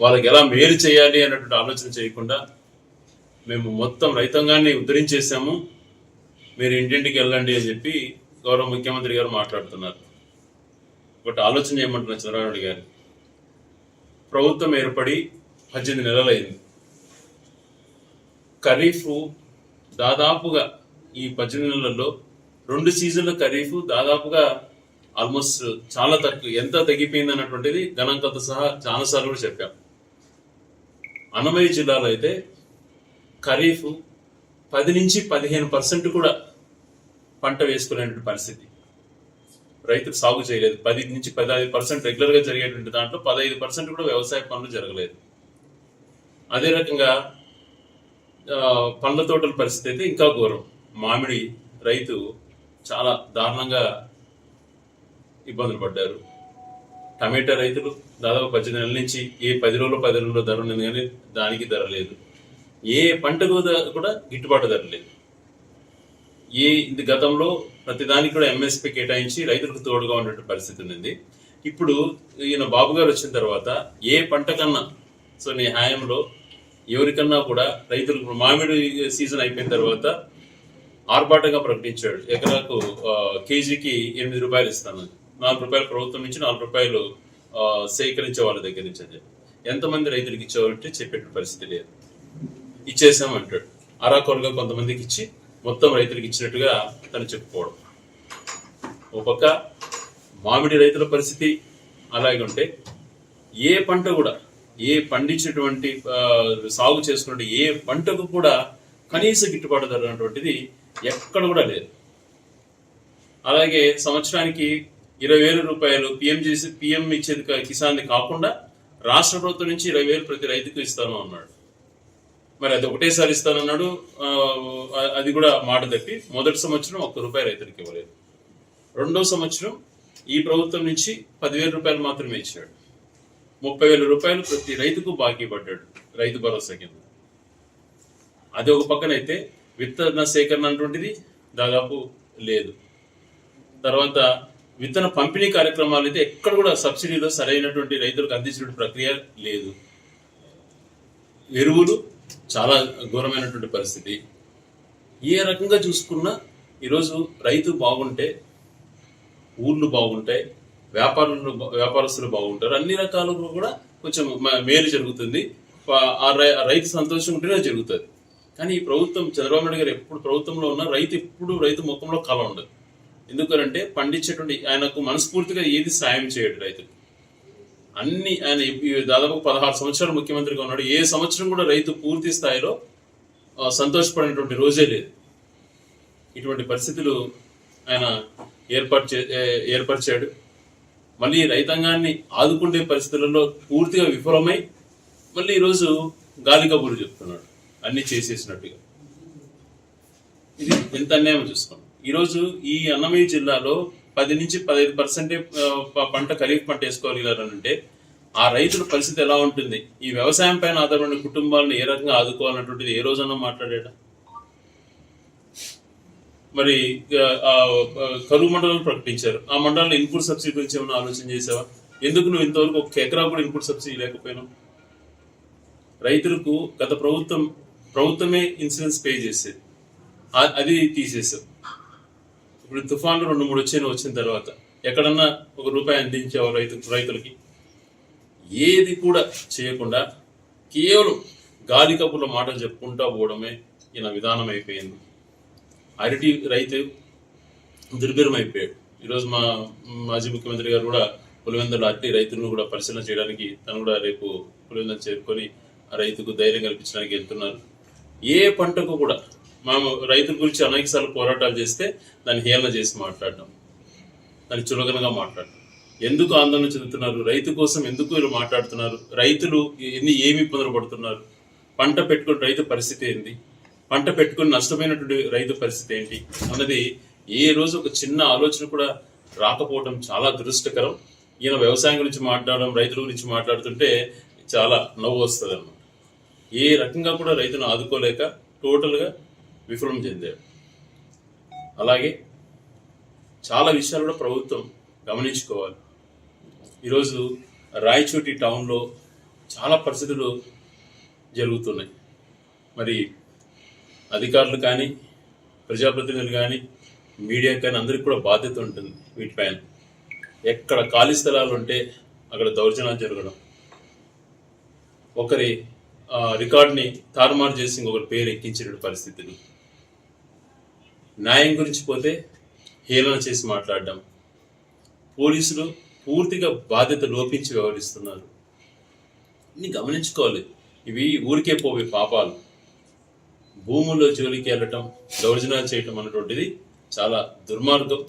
వాళ్ళకి ఎలా మేలు చేయాలి అన్నటువంటి ఆలోచన చేయకుండా మేము మొత్తం రైతాంగాన్ని ఉద్ధరించేసాము మీరు ఇంటింటికి వెళ్ళండి అని చెప్పి గౌరవ ముఖ్యమంత్రి గారు మాట్లాడుతున్నారు. ఒకటి ఆలోచన చేయమంటున్నారు చంద్రబాబు గారు? ప్రభుత్వం ఏర్పడి పద్దెనిమిది నెలలైంది. ఖరీఫ్ దాదాపుగా ఈ పద్దెనిమిది నెలల్లో రెండు సీజన్ల ఖరీఫ్ దాదాపుగా ఆల్మోస్ట్ చాలా తక్కువ ఎంత తగ్గిపోయింది అన్నటువంటిది గణాంకాలతో సహా చాలా సార్లు కూడా చెప్పాం. అన్నమయ్య జిల్లాలో అయితే ఖరీఫ్ పది నుంచి పదిహేను పర్సెంట్ కూడా పంట వేసుకునేటువంటి పరిస్థితి. రైతులు సాగు చేయలేదు. పది నుంచి పదహైదు పర్సెంట్ రెగ్యులర్గా జరిగేటువంటి దాంట్లో పదహైదు పర్సెంట్ కూడా వ్యవసాయ పనులు జరగలేదు. అదే రకంగా పండ్ల తోటల పరిస్థితి అయితే ఇంకా ఘోరం. మామిడి రైతు చాలా దారుణంగా ఇబ్బందులు పడ్డారు. టమాటా రైతులు దాదాపు పద్దెనిమిది నెలల నుంచి ఏ పది రోజులు పది రోజులు ధర ఉన్నది కానీ దానికి ధర లేదు. ఏ పంటకు కూడా గిట్టుబాటు ధర లేదు. ఏ ఇది గతంలో ప్రతిదానికి కూడా ఎంఎస్పీ కేటాయించి రైతులకు తోడుగా ఉన్నటువంటి పరిస్థితి ఉంది ఇప్పుడు ఈయన బాబు గారు వచ్చిన తర్వాత ఏ పంట కన్నా సో నీ హాయంలో ఎవరికన్నా కూడా రైతులకు మామిడి సీజన్ అయిపోయిన తర్వాత ఆర్భాటంగా ప్రకటించాడు. ఎకరాకు కేజీకి ఎనిమిది రూపాయలు ఇస్తాను నాలుగు రూపాయలు ప్రభుత్వం నుంచి నాలుగు రూపాయలు సేకరించే వాళ్ళ దగ్గర నుంచి అని చెప్పి ఎంతమంది రైతులకు ఇచ్చావంటే చెప్పేట పరిస్థితి లేదు. ఇచ్చేసామంటాడు అరాకొరగా కొంతమందికి ఇచ్చి మొత్తం రైతులకు ఇచ్చినట్టుగా తను చెప్పుకోవడం. ఒక పక్క మామిడి రైతుల పరిస్థితి అలాగే ఉంటే ఏ పంట కూడా ఏ పండించినటువంటి సాగు చేసుకున్న ఏ పంటకు కూడా కనీస గిట్టుబాటు ధర అనేటువంటిది ఎక్కడ కూడా లేదు. అలాగే సంవత్సరానికి ఇరవై వేల రూపాయలు పిఎం చేసి పిఎం ఇచ్చేది కా- కిసాన్ది కాకుండా రాష్ట్ర ప్రభుత్వం నుంచి ఇరవై వేలు ప్రతి రైతుకు ఇస్తాను అన్నాడు. మరి అది ఒకటేసారి ఇస్తానన్నాడు. అది కూడా మాట తప్పి మొదటి సంవత్సరం ఒక్క రూపాయి రైతులకు ఇవ్వలేదు. రెండో సంవత్సరం ఈ ప్రభుత్వం నుంచి పదివేల రూపాయలు మాత్రమే ఇచ్చాడు. ముప్పై వేల రూపాయలు ప్రతి రైతుకు బాకీ పడ్డాడు రైతు భరోసా కింద. అది ఒక పక్కనైతే విత్తన సేకరణ అటువంటిది దాదాపు లేదు. తర్వాత విత్తన పంపిణీ కార్యక్రమాలు అయితే ఎక్కడ కూడా సబ్సిడీలో సరైనటువంటి రైతులకు అందించిన ప్రక్రియ లేదు. ఎరువులు చాలా ఘోరమైనటువంటి పరిస్థితి. ఏ రకంగా చూసుకున్నా ఈరోజు రైతు బాగుంటే ఊళ్ళు బాగుంటాయి వ్యాపారులు వ్యాపారస్తులు బాగుంటారు అన్ని రకాలుగా కూడా కొంచెం మేలు జరుగుతుంది. ఆ ఆ రైతు సంతోషం ఉంటేనే జరుగుతుంది. కానీ ఈ ప్రభుత్వం చంద్రబాబు నాయుడు గారు ఎప్పుడు ప్రభుత్వంలో ఉన్న రైతు ఎప్పుడు రైతు ముఖంలో కళ ఉండదు. ఎందుకంటే పండించేటువంటి ఆయనకు మనస్ఫూర్తిగా ఏది సాయం చేయడు రైతుకు అన్ని ఆయన దాదాపు పదహారు సంవత్సరాలు ముఖ్యమంత్రిగా ఉన్నాడు. ఏ సంవత్సరం కూడా రైతు పూర్తి స్థాయిలో సంతోషపడినటువంటి రోజే లేదు. ఇటువంటి పరిస్థితులు ఆయన ఏర్పాటు చే ఏర్పరిచాడు. మళ్ళీ రైతాంగాన్ని ఆదుకునే పరిస్థితులలో పూర్తిగా విఫలమై మళ్ళీ ఈరోజు గాలి కబుర్లు చెప్తున్నాడు. అన్ని చేసేసినట్టుగా. ఇది ఎంత అన్యాయం చూసుకోండి. ఈరోజు ఈ అన్నమయ్య జిల్లాలో పది నుంచి పదహైదు పర్సెంటే పంట ఖరీఫ్ పంట వేసుకోగలిగారంటే ఆ రైతుల పరిస్థితి ఎలా ఉంటుంది? ఈ వ్యవసాయం పైన ఆధారపడిన కుటుంబాలను ఏ రకంగా ఆదుకోవాలన్నటువంటిది ఏ రోజన్నా మాట్లాడేట మరి ఆ, కరువు మండలం ప్రకటించారు. ఆ మండలంలో ఇన్పుట్ సబ్సిడీ గురించి ఏమైనా ఆలోచన చేసావా ఎందుకు నువ్వు ఇంతవరకు ఒక ఎకరా కూడా ఇన్పుట్ సబ్సిడీ లేకపోయినావు? రైతులకు గత ప్రభుత్వం ప్రభుత్వమే ఇన్సూరెన్స్ పే చేసేది. అది తీసేసావు ఇప్పుడు తుఫాన్లు రెండు మూడు వచ్చాయి వచ్చిన తర్వాత. ఎక్కడన్నా ఒక రూపాయి అందించేవారు రైతు రైతులకి? ఏది కూడా చేయకుండా కేవలం గాలి కప్పుల మాటలు చెప్పుకుంటా పోవడమే ఈయన విధానం అయిపోయింది. అరటి రైతు దుర్భరం అయిపోయాడు ఈరోజు మా మాజీ ముఖ్యమంత్రి గారు కూడా పులివెందుల అరటి రైతులను కూడా పరిశీలన చేయడానికి తను కూడా రేపు పులివెందులు చేరుకొని ఆ రైతుకు ధైర్యం కల్పించడానికి వెళ్తున్నారు. ఏ పంటకు కూడా మేము రైతుల గురించి అనేక సార్లు పోరాటాలు చేస్తే దాన్ని హేళన చేసి మాట్లాడడం దాన్ని చులకనగా మాట్లాడడం. ఎందుకు ఆందోళన చెందుతున్నారు? రైతు కోసం ఎందుకు వీళ్ళు మాట్లాడుతున్నారు? రైతులు ఎన్ని ఏమి ఇబ్బందులు పడుతున్నారు? పంట పెట్టుకుని రైతు పరిస్థితి ఏంటి పంట పెట్టుకుని నష్టమైనటువంటి రైతు పరిస్థితి ఏంటి? అన్నది ఏ రోజు ఒక చిన్న ఆలోచన కూడా రాకపోవడం చాలా దురదృష్టకరం. ఈయన వ్యవసాయం గురించి మాట్లాడడం రైతుల గురించి మాట్లాడుతుంటే చాలా నవ్వు వస్తుంది అన్నమాట ఏ రకంగా కూడా రైతును ఆదుకోలేక టోటల్గా విఫలం చెందారు. అలాగే చాలా విషయాలు కూడా ప్రభుత్వం గమనించుకోవాలి. ఈరోజు రాయచోటి టౌన్లో చాలా పరిస్థితులు జరుగుతున్నాయి. మరి అధికారులు కానీ ప్రజాప్రతినిధులు కానీ మీడియా కానీ అందరికీ కూడా బాధ్యత ఉంటుంది వీటిపైన. ఎక్కడ ఖాళీ స్థలాలు ఉంటే అక్కడ దౌర్జన్యాలు జరగడం. ఒకరి ఆ, రికార్డ్ని తారుమారు చేసి ఇంకొకరి పేరు ఎక్కించిన పరిస్థితులు న్యాయం గురించి పోతే హేళన చేసి మాట్లాడడం. పోలీసులు పూర్తిగా బాధ్యత లోపించి వ్యవహరిస్తున్నారు. ఇన్ని గమనించుకోవాలి. ఇవి ఊరికే పోవే పాపాలు. భూముల్లో జోలికి వెళ్ళటం దౌర్జనాలు చేయటం అన్నటువంటిది చాలా దుర్మార్గం.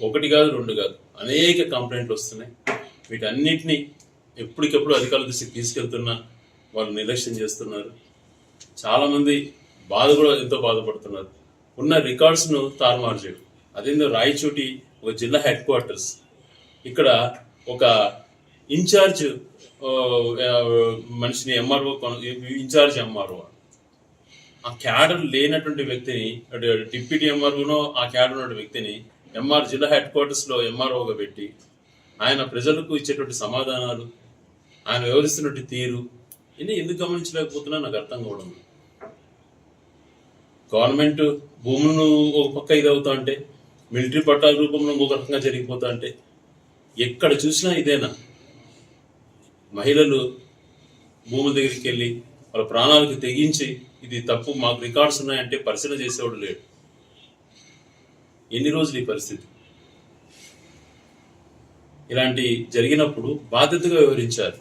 ఒకటి కాదు రెండు కాదు. అనేక కంప్లైంట్లు వస్తున్నాయి. వీటన్నిటినీ ఎప్పటికెప్పుడు అధికారుల దృష్టికి తీసుకెళ్తున్నా వాళ్ళు నిర్లక్ష్యం చేస్తున్నారు. చాలామంది బాధ కూడా ఎంతో బాధపడుతున్నారు. ఉన్న రికార్డ్స్ను తారుమారు చేయడం. అదేందో రాయచోటి ఒక జిల్లా హెడ్ క్వార్టర్స్. ఇక్కడ ఒక ఇన్ఛార్జ్ మనిషిని ఎంఆర్ఓ ఇన్ఛార్జ్ ఎంఆర్ఓ. ఆ క్యాడర్ లేనటువంటి వ్యక్తిని అంటే డిప్యూటీ ఎంఆర్ఓనో ఆ క్యాడర్ ఉన్న వ్యక్తిని ఎంఆర్ జిల్లా హెడ్ క్వార్టర్స్లో ఎంఆర్ఓగా పెట్టి ఆయన ప్రజలకు ఇచ్చేటువంటి సమాధానాలు ఆయన వివరిస్తున్నటువంటి తీరు ఇన్ని ఎందుకు గమనించలేకపోతున్నా నాకు అర్థం కావడం లేదు. గవర్నమెంట్ భూములను ఒక పక్క ఇది అవుతా అంటే మిలిటరీ పట్టాల రూపంలో ఒక రకంగా జరిగిపోతా అంటే ఎక్కడ చూసినా ఇదేనా? మహిళలు భూముల దగ్గరికి వెళ్ళి వాళ్ళ ప్రాణాలకు తెగించి ఇది తప్పు మాకు రికార్డ్స్ ఉన్నాయంటే పరిశీలన చేసేవాడు లేడు. ఎన్ని రోజులు ఈ పరిస్థితి? ఇలాంటి జరిగినప్పుడు బాధ్యతగా వివరించారు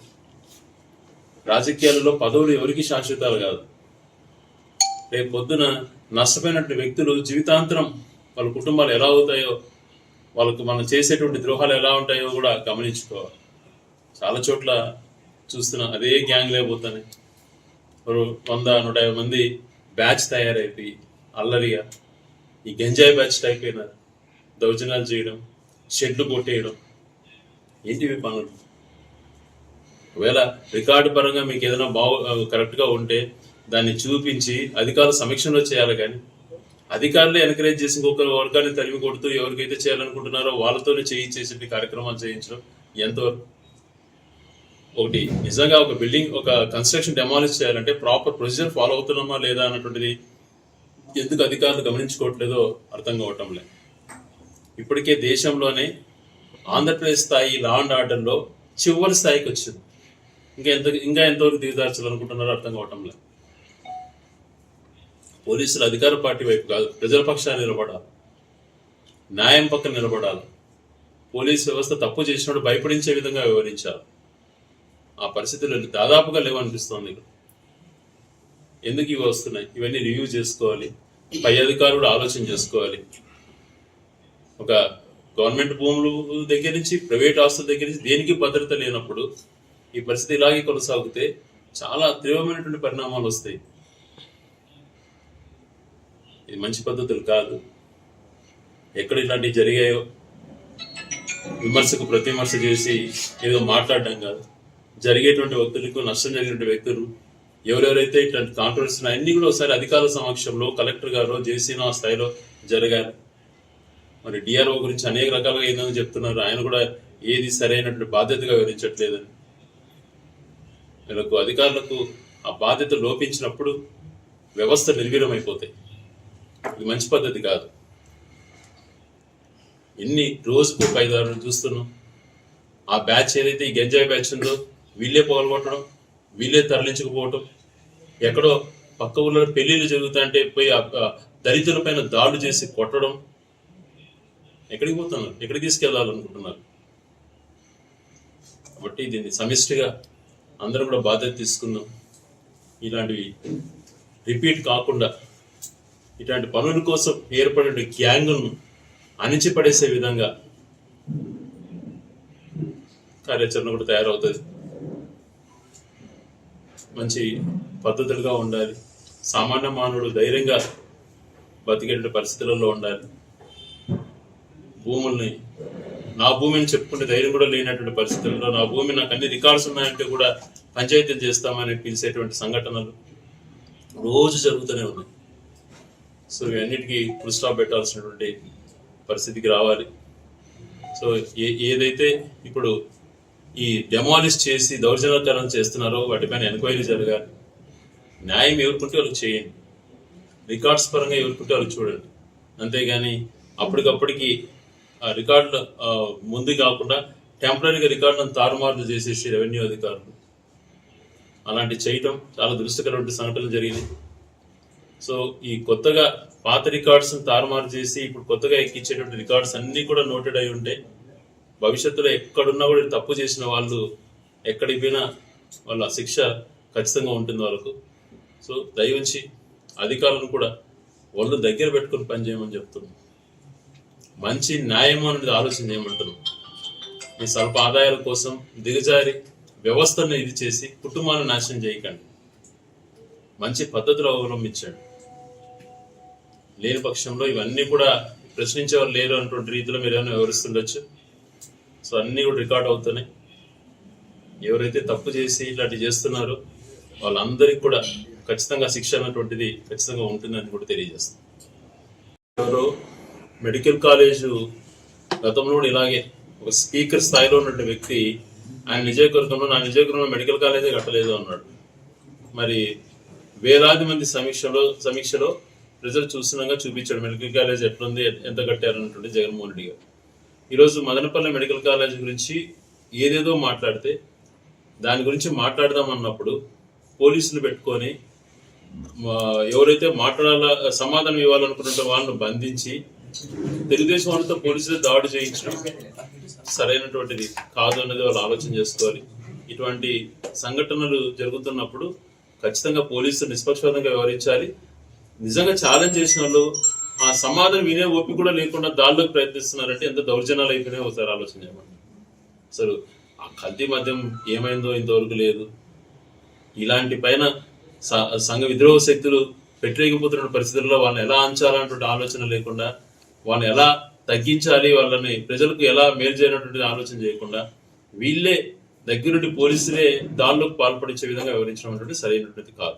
రాజకీయాలలో పదవులు ఎవరికి శాశ్వతాలు కాదు. రేపు పొద్దున నష్టపోయినటువంటి వ్యక్తులు జీవితాంతరం వాళ్ళ కుటుంబాలు ఎలా అవుతాయో వాళ్ళకు మనం చేసేటువంటి ద్రోహాలు ఎలా ఉంటాయో కూడా గమనించుకోవాలి. చాలా చోట్ల చూస్తున్నాం అదే గ్యాంగ్ లేకపోతున్నాయి ఒక వంద నూట యాభై మంది బ్యాచ్ తయారైపోయి అల్లరిగా. ఈ గంజాయి బ్యాచ్ టైప్ అయినారు దౌర్జన్యాలు చేయడం షెడ్లు కొట్టేయడం. ఏంటివి పనులు? ఒకవేళ రికార్డు పరంగా మీకు ఏదైనా బాగు కరెక్ట్గా ఉంటే దాన్ని చూపించి అధికారులు సమీక్షలో చేయాలి కానీ అధికారులు ఎంకరేజ్ చేసి ఇంకొక వర్గాన్ని తరిమి కొడుతూ ఎవరికైతే చేయాలనుకుంటున్నారో వాళ్ళతోనే చేయించేసి కార్యక్రమాలు చేయించడం ఎంతవరకు? ఒకటి నిజంగా ఒక బిల్డింగ్ ఒక కన్స్ట్రక్షన్ డెమాలిష్ చేయాలంటే ప్రాపర్ ప్రొసీజర్ ఫాలో అవుతున్నామా లేదా అన్నటువంటిది ఎందుకు అధికారులు గమనించుకోవట్లేదో అర్థం కావటం లేదు. ఇప్పటికే దేశంలోనే ఆంధ్రప్రదేశ్ స్థాయి లా అండ్ ఆర్డర్లో చివరి స్థాయికి వచ్చింది. ఇంకా ఎంత ఇంకా ఎంతవరకు దిగదార్చాలనుకుంటున్నారో అర్థం కావటం లేదు. పోలీసులు అధికార పార్టీ వైపు కాదు ప్రజల పక్షాన్ని నిలబడాలి. న్యాయం పక్కన నిలబడాలి. పోలీస్ వ్యవస్థ తప్పు చేసినప్పుడు భయపడించే విధంగా వివరించాలి ఆ పరిస్థితులు దాదాపుగా లేవనిపిస్తోంది ఎందుకు ఇవి వస్తున్నాయి? ఇవన్నీ రివ్యూ చేసుకోవాలి. పై అధికారులు ఆలోచన చేసుకోవాలి. ఒక గవర్నమెంట్ భూములు దగ్గర నుంచి ప్రైవేట్ ఆస్తుల దగ్గర నుంచి దేనికి భద్రత లేనప్పుడు ఈ పరిస్థితి ఇలాగే కొనసాగితే చాలా తీవ్రమైనటువంటి పరిణామాలు వస్తాయి. ఇది మంచి పద్ధతులు కాదు. ఎక్కడ ఇలాంటివి జరిగాయో విమర్శకు ప్రతివిమర్శ చేసి ఏదో మాట్లాడడం కాదు. జరిగేటువంటి వ్యక్తులకు నష్టం జరిగినటువంటి వ్యక్తులు ఎవరెవరైతే ఇట్లాంటి కాంట్రవర్సీ అన్ని కూడా ఒకసారి అధికారుల సమక్షంలో కలెక్టర్ గారు జేసీనో ఆ స్థాయిలో జరగాలి. మరి డిఆర్ఓ గురించి అనేక రకాలుగా ఏందని చెప్తున్నారు. ఆయన కూడా ఏది సరైనటువంటి బాధ్యతగా వివరించట్లేదని. వీళ్ళకు అధికారులకు ఆ బాధ్యత లోపించినప్పుడు వ్యవస్థ నిర్వీర్యమైపోతాయి. ఇది మంచి పద్ధతి కాదు. ఎన్ని రోజుకు ఒక ఐదు ఆరు చూస్తున్నాం. ఆ బ్యాచ్ ఏదైతే ఈ గంజాయి బ్యాచ్ ఉందో వీళ్ళే పగలగొట్టడం వీళ్ళే తరలించకపోవటం ఎక్కడో పక్క ఊళ్ళో పెళ్ళిళ్ళు జరుగుతాయంటే పోయి ఆ దళితుల పైన దాడులు చేసి కొట్టడం. ఎక్కడికి పోతున్నారు? ఎక్కడికి తీసుకెళ్ళాలనుకుంటున్నారు? కాబట్టి దీన్ని సమిష్టిగా అందరం కూడా బాధ్యత తీసుకుందాం. ఇలాంటివి రిపీట్ కాకుండా ఇట్లాంటి పనుల కోసం ఏర్పడిన గ్యాంగ్ను అణిచిపడేసే విధంగా కార్యాచరణ కూడా తయారవుతుంది. మంచి పద్ధతులుగా ఉండాలి. సామాన్య మానవుడు ధైర్యంగా బతికేట పరిస్థితులలో ఉండాలి. భూముల్ని నా భూమిని చెప్పుకుంటే ధైర్యం కూడా లేనటువంటి పరిస్థితుల్లో నా భూమి నాకు అన్ని రికార్డ్స్ ఉన్నాయంటే కూడా పంచాయతీలు చేస్తామని పిలిచేటువంటి సంఘటనలు రోజు జరుగుతూనే ఉన్నాయి. సో ఇవన్నిటికీ ఫుల్ స్టాప్ పెట్టాల్సినటువంటి పరిస్థితికి రావాలి. సో ఏ ఏదైతే ఇప్పుడు ఈ డెమాలిష్ చేసి దౌర్జన్యకరణ చేస్తున్నారో వాటిపైన ఎంక్వైరీ జరగాలి. న్యాయం ఎవరుకుంటే వాళ్ళకి చేయండి. రికార్డ్స్ పరంగా ఎవరుకుంటే వాళ్ళకి చూడండి. అంతేగాని అప్పటికప్పటికి ఆ రికార్డులు ముందు కాకుండా టెంపరీగా రికార్డులను తారుమారులు చేసేసి రెవెన్యూ అధికారులు. అలాంటి చేయటం చాలా దురదృష్టకరమైన సంఘటనలు జరిగినాయి. సో ఈ కొత్తగా పాత రికార్డ్స్ తారుమారు చేసి ఇప్పుడు కొత్తగా ఎక్కించేటువంటి రికార్డ్స్ అన్ని కూడా నోటెడ్ అయి ఉంటే భవిష్యత్తులో ఎక్కడున్నా కూడా తప్పు చేసిన వాళ్ళు ఎక్కడికి పోయినా వాళ్ళ శిక్ష ఖచ్చితంగా ఉంటుంది వాళ్ళకు. సో దయవుంచి అధికారులను కూడా వాళ్ళు దగ్గర పెట్టుకొని పనిచేయమని చెప్తున్నాం. మంచి న్యాయం అనేది ఆలోచన చేయమంటున్నాం. మీ స్వల్ప ఆదాయాల కోసం దిగజారి వ్యవస్థను ఇది చేసి కుటుంబాలను నాశనం చేయకండి. మంచి పద్ధతులు అవలంబించండి. లేని పక్షంలో ఇవన్నీ కూడా ప్రశ్నించేవారు లేరు అన్నటువంటి రీతిలో మీరు ఏమైనా వివరిస్తుండొచ్చు? సో అన్నీ కూడా రికార్డ్ అవుతున్నాయి. ఎవరైతే తప్పు చేసి ఇలాంటి చేస్తున్నారో వాళ్ళందరికీ కూడా ఖచ్చితంగా శిక్ష అన్నటువంటిది ఖచ్చితంగా ఉంటుందని కూడా తెలియజేస్తాం. ఎవరు మెడికల్ కాలేజు గతంలో ఇలాగే ఒక స్పీకర్ స్థాయిలో ఉన్నటువంటి వ్యక్తి ఆయన నిజయకవర్గంలో నా నిజయకవర్గంలో మెడికల్ కాలేజే కట్టలేదు అన్నాడు. మరి వేలాది మంది సమీక్షలో సమీక్షలో రిజల్ట్ చూస్తున్నాగా చూపించాడు. మెడికల్ కాలేజ్ ఎట్లుంది ఎంత కట్టారు అన్నటువంటి జగన్మోహన్ రెడ్డి గారు. ఈరోజు మదనపల్లి మెడికల్ కాలేజ్ గురించి ఏదేదో మాట్లాడితే దాని గురించి మాట్లాడదాం అన్నప్పుడు పోలీసులు పెట్టుకొని ఎవరైతే మాట్లాడాల సమాధానం ఇవ్వాలనుకున్న వాళ్ళను బంధించి తెలుగుదేశం వాళ్ళతో పోలీసులు దాడి చేయించడం సరైనటువంటిది కాదు అనేది వాళ్ళు ఆలోచన చేసుకోవాలి. ఇటువంటి సంఘటనలు జరుగుతున్నప్పుడు ఖచ్చితంగా పోలీసులు నిష్పక్షపాతంగా వ్యవహరించాలి. నిజంగా ఛాలెంజ్ చేసిన వాళ్ళు ఆ సమాధానం వినే ఓపిక కూడా లేకుండా దారిలోకి ప్రయత్నిస్తున్నారంటే ఎంత దౌర్జన్యాలు అయిపోయినా ఒకసారి ఆలోచన చేయమని అసలు ఆ కల్తీ మద్యం ఏమైందో ఇంతవరకు లేదు. ఇలాంటి పైన స- సంఘ విద్రోహ శక్తులు పెట్టలేకపోతున్న పరిస్థితుల్లో వాళ్ళని ఎలా అంచాలన్నటువంటి ఆలోచన లేకుండా వాళ్ళని ఎలా తగ్గించాలి వాళ్ళని ప్రజలకు ఎలా మేలు చేయనటువంటి ఆలోచన చేయకుండా వీళ్ళే దగ్గరుండి పోలీసులే దానిలోకి పాల్పడించే విధంగా వివరించడం అనేటువంటి సరైనటువంటి కాదు.